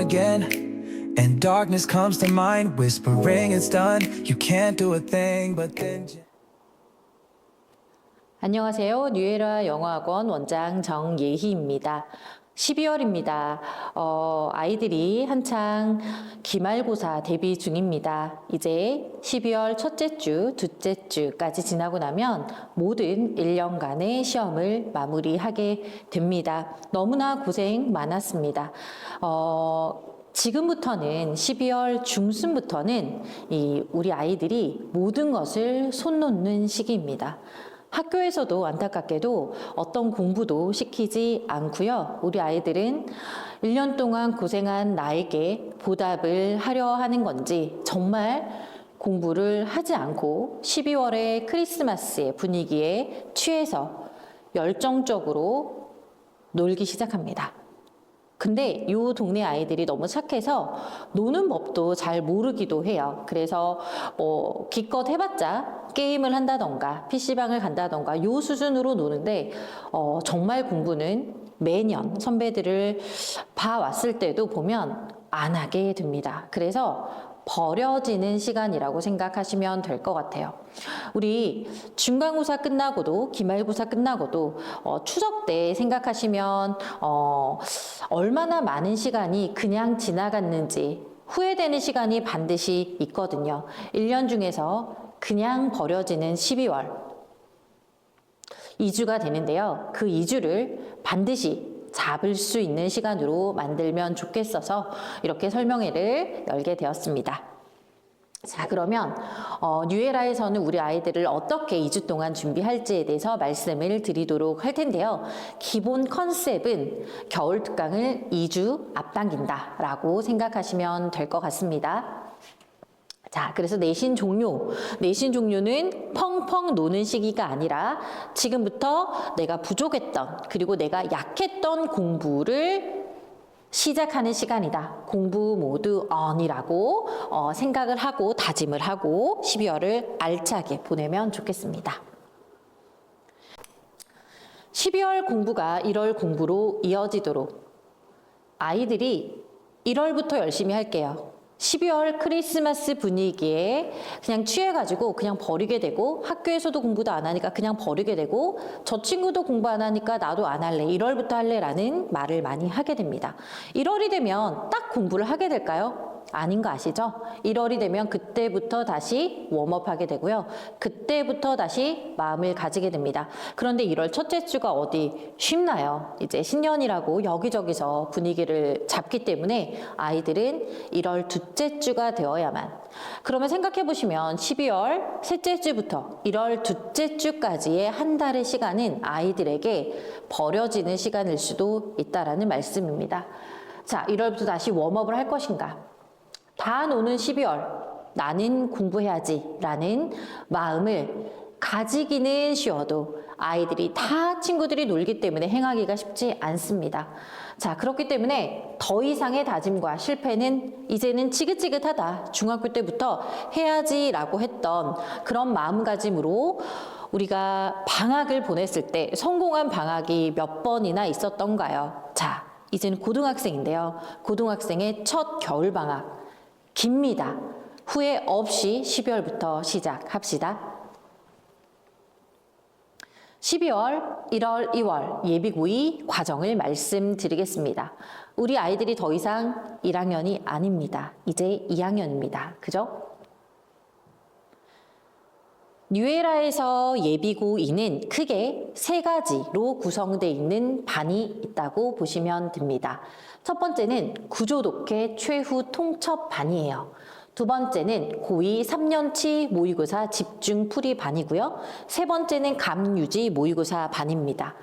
again. And darkness comes to mind, whispering it's done. You can't do a thing, but then. 안녕하세요. 뉴에라 영어학원 원장 정예희입니다. 12월입니다. 어, 아이들이 한창 기말고사 대비 중입니다. 이제 12월 첫째 주, 둘째 주까지 지나고 나면 모든 1년간의 시험을 마무리하게 됩니다. 너무나 고생 많았습니다. 어, 지금부터는 12월 중순부터는 이 우리 아이들이 모든 것을 손 놓는 시기입니다. 학교에서도 안타깝게도 어떤 공부도 시키지 않고요. 우리 아이들은 1년 동안 고생한 나에게 보답을 하려 하는 건지 정말 공부를 하지 않고 12월의 크리스마스의 분위기에 취해서 열정적으로 놀기 시작합니다. 근데 요 동네 아이들이 너무 착해서 노는 법도 잘 모르기도 해요. 그래서 뭐 기껏 해봤자 게임을 한다던가 PC방을 간다던가 요 수준으로 노는데 어, 정말 공부는 매년 선배들을 봐왔을 때도 보면 안 하게 됩니다. 그래서 버려지는 시간이라고 생각하시면 될 것 같아요. 우리 중간고사 끝나고도 기말고사 끝나고도 어, 추석 때 생각하시면 어, 얼마나 많은 시간이 그냥 지나갔는지 후회되는 시간이 반드시 있거든요. 1년 중에서 그냥 버려지는 12월 2주가 되는데요. 그 2주를 반드시 잡을 수 있는 시간으로 만들면 좋겠어서 이렇게 설명회를 열게 되었습니다. 자, 그러면 어, 뉴에라에서는 우리 아이들을 어떻게 2주 동안 준비할지에 대해서 말씀을 드리도록 할 텐데요. 기본 컨셉은 겨울 특강을 2주 앞당긴다 라고 생각하시면 될 것 같습니다. 자, 그래서 내신 종료. 내신 종료는 펑펑 노는 시기가 아니라 지금부터 내가 부족했던, 그리고 내가 약했던 공부를 시작하는 시간이다. 공부 모드 on이라고 어, 생각을 하고 다짐을 하고 12월을 알차게 보내면 좋겠습니다. 12월 공부가 1월 공부로 이어지도록 아이들이 1월부터 열심히 할게요. 12월 크리스마스 분위기에 그냥 취해가지고 그냥 버리게 되고 학교에서도 공부도 안 하니까 그냥 버리게 되고 저 친구도 공부 안 하니까 나도 안 할래 1월부터 할래 라는 말을 많이 하게 됩니다. 1월이 되면 딱 공부를 하게 될까요? 아닌 거 아시죠? 1월이 되면 그때부터 다시 웜업하게 되고요. 그때부터 다시 마음을 가지게 됩니다. 그런데 1월 첫째 주가 어디 쉽나요? 이제 신년이라고 여기저기서 분위기를 잡기 때문에 아이들은 1월 둘째 주가 되어야만. 그러면 생각해 보시면 12월 셋째 주부터 1월 둘째 주까지의 한 달의 시간은 아이들에게 버려지는 시간일 수도 있다라는 말씀입니다. 자, 1월부터 다시 웜업을 할 것인가? 다 노는 12월 나는 공부해야지 라는 마음을 가지기는 쉬워도 아이들이 다 친구들이 놀기 때문에 행하기가 쉽지 않습니다. 자, 그렇기 때문에 더 이상의 다짐과 실패는 이제는 지긋지긋하다. 중학교 때부터 해야지라고 했던 그런 마음가짐으로 우리가 방학을 보냈을 때 성공한 방학이 몇 번이나 있었던가요? 자, 이제는 고등학생인데요. 고등학생의 첫 겨울 방학. 깁니다. 후회 없이 12월부터 시작합시다. 12월, 1월, 2월 예비고의 과정을 말씀드리겠습니다. 우리 아이들이 더 이상 1학년이 아닙니다. 이제 2학년입니다. 그죠? 뉴에라에서 예비고이는 크게 세 가지로 구성되어 있는 반이 있다고 보시면 됩니다. 첫 번째는 구조독해 최후 통첩 반이에요. 두 번째는 고2 3년치 모의고사 집중 풀이 반이고요. 세 번째는 감유지 모의고사 반입니다.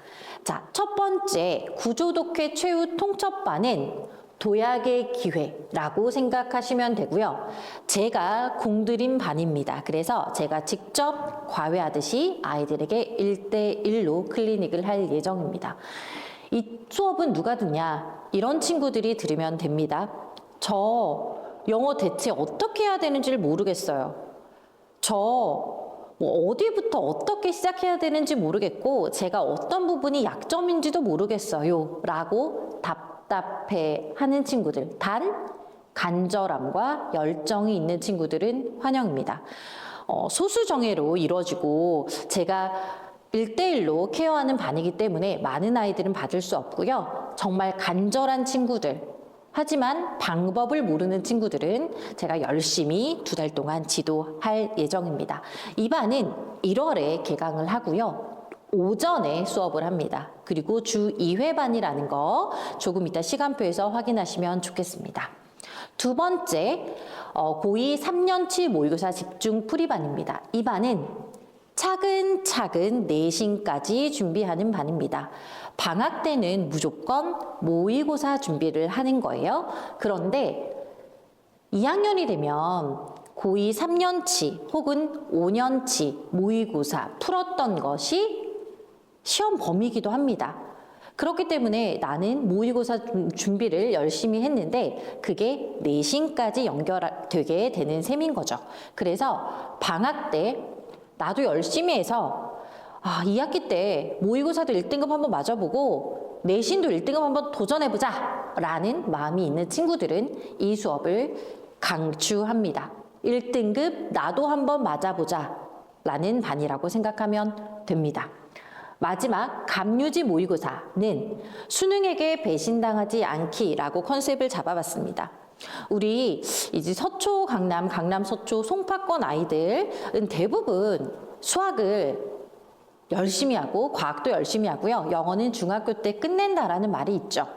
자, 첫 번째 구조독해 최후 통첩 반은 도약의 기회라고 생각하시면 되고요. 제가 공들인 반입니다. 그래서 제가 직접 과외하듯이 아이들에게 1대1로 클리닉을 할 예정입니다. 이 수업은 누가 듣냐? 이런 친구들이 들으면 됩니다. 저 영어 대체 어떻게 해야 되는지를 모르겠어요. 저 뭐 어디부터 어떻게 시작해야 되는지 모르겠고 제가 어떤 부분이 약점인지도 모르겠어요. 라고 답 답답해 하는 친구들, 단 간절함과 열정이 있는 친구들은 환영입니다. 어, 소수 정예로 이루어지고 제가 일대일로 케어하는 반이기 때문에 많은 아이들은 받을 수 없고요. 정말 간절한 친구들, 하지만 방법을 모르는 친구들은 제가 열심히 두 달 동안 지도할 예정입니다. 이 반은 1월에 개강을 하고요. 오전에 수업을 합니다. 그리고 주 2회 반이라는 거 조금 이따 시간표에서 확인하시면 좋겠습니다. 두 번째, 어, 고2 3년치 모의고사 집중 풀이반입니다. 이 반은 차근차근 내신까지 준비하는 반입니다. 방학 때는 무조건 모의고사 준비를 하는 거예요. 그런데 2학년이 되면 고2 3년치 혹은 5년치 모의고사 풀었던 것이 시험 범위이기도 합니다. 그렇기 때문에 나는 모의고사 준- 준비를 열심히 했는데 그게 내신까지 연결되게 되는 셈인 거죠. 그래서 방학 때 나도 열심히 해서 아, 2학기 때 모의고사도 1등급 한번 맞아보고 내신도 1등급 한번 도전해보자 라는 마음이 있는 친구들은 이 수업을 강추합니다. 1등급 나도 한번 맞아보자 라는 반이라고 생각하면 됩니다. 마지막 감유지 모의고사는 수능에게 배신당하지 않기라고 컨셉을 잡아봤습니다. 우리 이제 서초 강남, 강남 서초 송파권 아이들은 대부분 수학을 열심히 하고 과학도 열심히 하고요. 영어는 중학교 때 끝낸다라는 말이 있죠.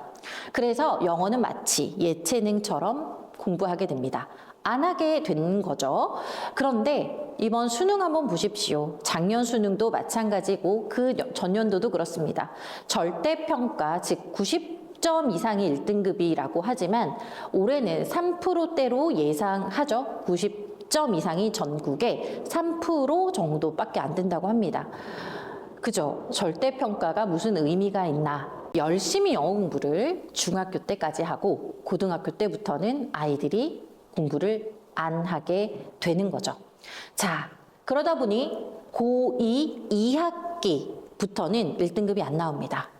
그래서 영어는 마치 예체능처럼 공부하게 됩니다. 안 하게 되는 거죠. 그런데 이번 수능 한번 보십시오. 작년 수능도 마찬가지고 그 전년도도 그렇습니다. 절대평가, 즉 90 점 이상이 1등급이라고 하지만 올해는 3%대로 예상하죠. 90점 이상이 전국에 3% 정도밖에 안 된다고 합니다. 그죠? 절대평가가 무슨 의미가 있나? 열심히 영어 공부를 중학교 때까지 하고 고등학교 때부터는 아이들이 공부를 안 하게 되는 거죠. 자, 그러다 보니 고2 2학기부터는 1등급이 안 나옵니다.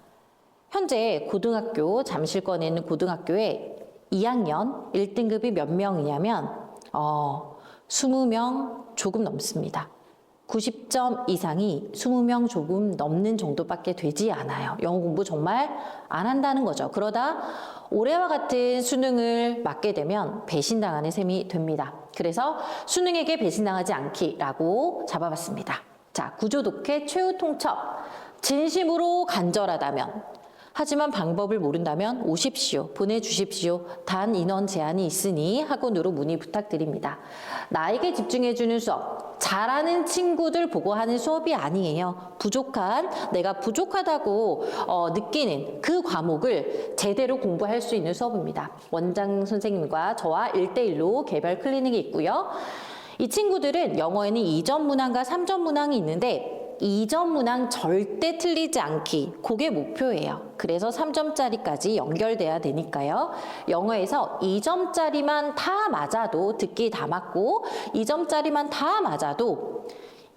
현재 고등학교 잠실권에 있는 고등학교에 2학년 1등급이 몇 명이냐면 어, 20명 조금 넘습니다. 90점 이상이 20명 조금 넘는 정도밖에 되지 않아요. 영어 공부 정말 안 한다는 거죠. 그러다 올해와 같은 수능을 맞게 되면 배신당하는 셈이 됩니다. 그래서 수능에게 배신당하지 않기라고 잡아봤습니다. 자, 구조 독해 최후 통첩. 진심으로 간절하다면 하지만 방법을 모른다면 오십시오. 보내주십시오. 단 인원 제한이 있으니 학원으로 문의 부탁드립니다. 나에게 집중해주는 수업. 잘하는 친구들 보고 하는 수업이 아니에요. 부족한, 내가 부족하다고 어, 느끼는 그 과목을 제대로 공부할 수 있는 수업입니다. 원장 선생님과 저와 1대1로 개별 클리닉이 있고요. 이 친구들은 영어에는 2점 문항과 3점 문항이 있는데 2점 문항 절대 틀리지 않기. 그게 목표예요. 그래서 3점짜리까지 연결돼야 되니까요. 영어에서 2점짜리만 다 맞아도 듣기 다 맞고 2점짜리만 다 맞아도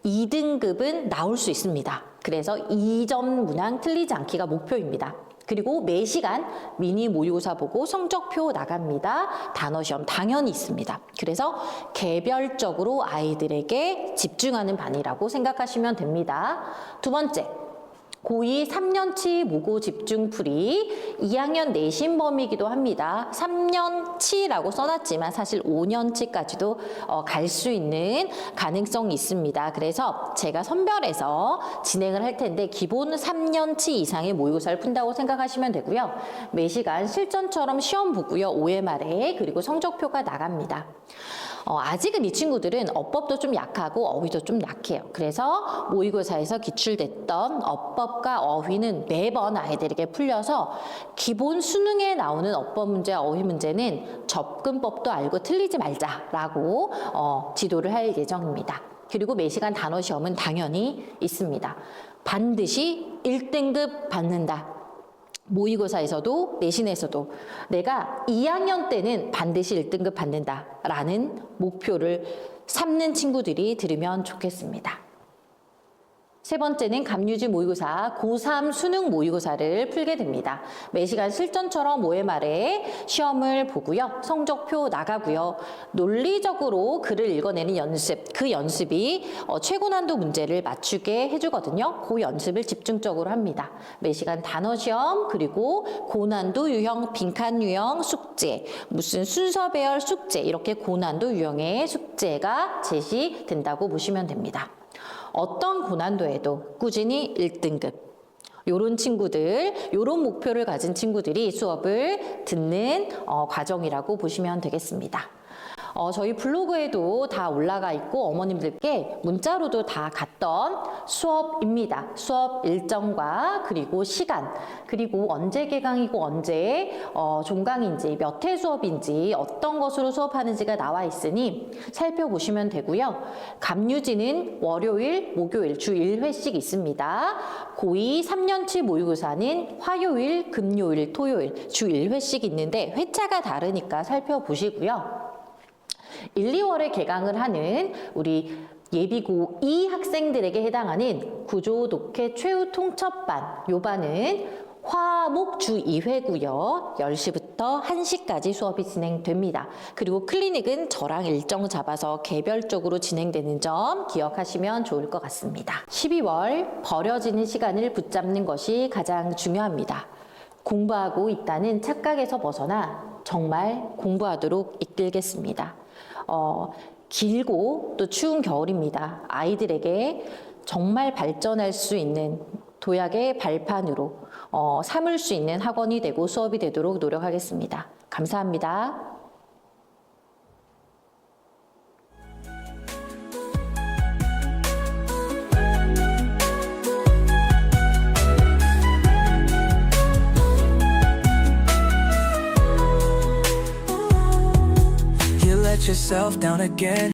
2등급은 나올 수 있습니다. 그래서 2점 문항 틀리지 않기가 목표입니다. 그리고 매 시간 미니 모의고사 보고 성적표 나갑니다. 단어 시험 당연히 있습니다. 그래서 개별적으로 아이들에게 집중하는 반이라고 생각하시면 됩니다. 두 번째, 고2 3년치 모고 집중풀이 2학년 내신 범위이기도 합니다. 3년치라고 써놨지만 사실 5년치까지도 어, 갈 수 있는 가능성이 있습니다. 그래서 제가 선별해서 진행을 할 텐데 기본 3년치 이상의 모의고사를 푼다고 생각하시면 되고요. 매 시간 실전처럼 시험 보고요. 5회 말에 그리고 성적표가 나갑니다. 어, 아직은 이 친구들은 어법도 좀 약하고 어휘도 좀 약해요. 그래서 모의고사에서 기출됐던 어법과 어휘는 매번 아이들에게 풀려서 기본 수능에 나오는 어법 문제와 어휘 문제는 접근법도 알고 틀리지 말자라고 어, 지도를 할 예정입니다. 그리고 매시간 단어 시험은 당연히 있습니다. 반드시 1등급 받는다. 모의고사에서도 내신에서도 내가 2학년 때는 반드시 1등급 받는다라는 목표를 삼는 친구들이 들으면 좋겠습니다. 세 번째는 감유지 모의고사 고3 수능 모의고사를 풀게 됩니다. 매시간 실전처럼 5회 말에 시험을 보고요. 성적표 나가고요. 논리적으로 글을 읽어내는 연습, 그 연습이 어, 최고 난도 문제를 맞추게 해주거든요. 그 연습을 집중적으로 합니다. 매시간 단어 시험 그리고 고난도 유형, 빈칸 유형 숙제, 무슨 순서 배열 숙제 이렇게 고난도 유형의 숙제가 제시된다고 보시면 됩니다. 어떤 고난도에도 꾸준히 1등급. 요런 친구들, 요런 목표를 가진 친구들이 수업을 듣는 어, 과정이라고 보시면 되겠습니다. 어, 저희 블로그에도 다 올라가 있고 어머님들께 문자로도 다 갔던 수업입니다. 수업 일정과 그리고 시간 그리고 언제 개강이고 언제 어, 종강인지 몇 회 수업인지 어떤 것으로 수업하는지가 나와 있으니 살펴보시면 되고요. 감유지는 월요일, 목요일 주 1회씩 있습니다. 고2 3년치 모의고사는 화요일, 금요일, 토요일 주 1회씩 있는데 회차가 다르니까 살펴보시고요. 1, 2월에 개강을 하는 우리 예비고 2 학생들에게 해당하는 구조 독해 최후 통첩반 요 반은 화목 주 2회고요. 10시부터 1시까지 수업이 진행됩니다. 그리고 클리닉은 저랑 일정 잡아서 개별적으로 진행되는 점 기억하시면 좋을 것 같습니다. 12월 버려지는 시간을 붙잡는 것이 가장 중요합니다. 공부하고 있다는 착각에서 벗어나 정말 공부하도록 이끌겠습니다. 어, 길고 또 추운 겨울입니다. 아이들에게 정말 발전할 수 있는 도약의 발판으로 어, 삼을 수 있는 학원이 되고 수업이 되도록 노력하겠습니다. 감사합니다. Yourself down again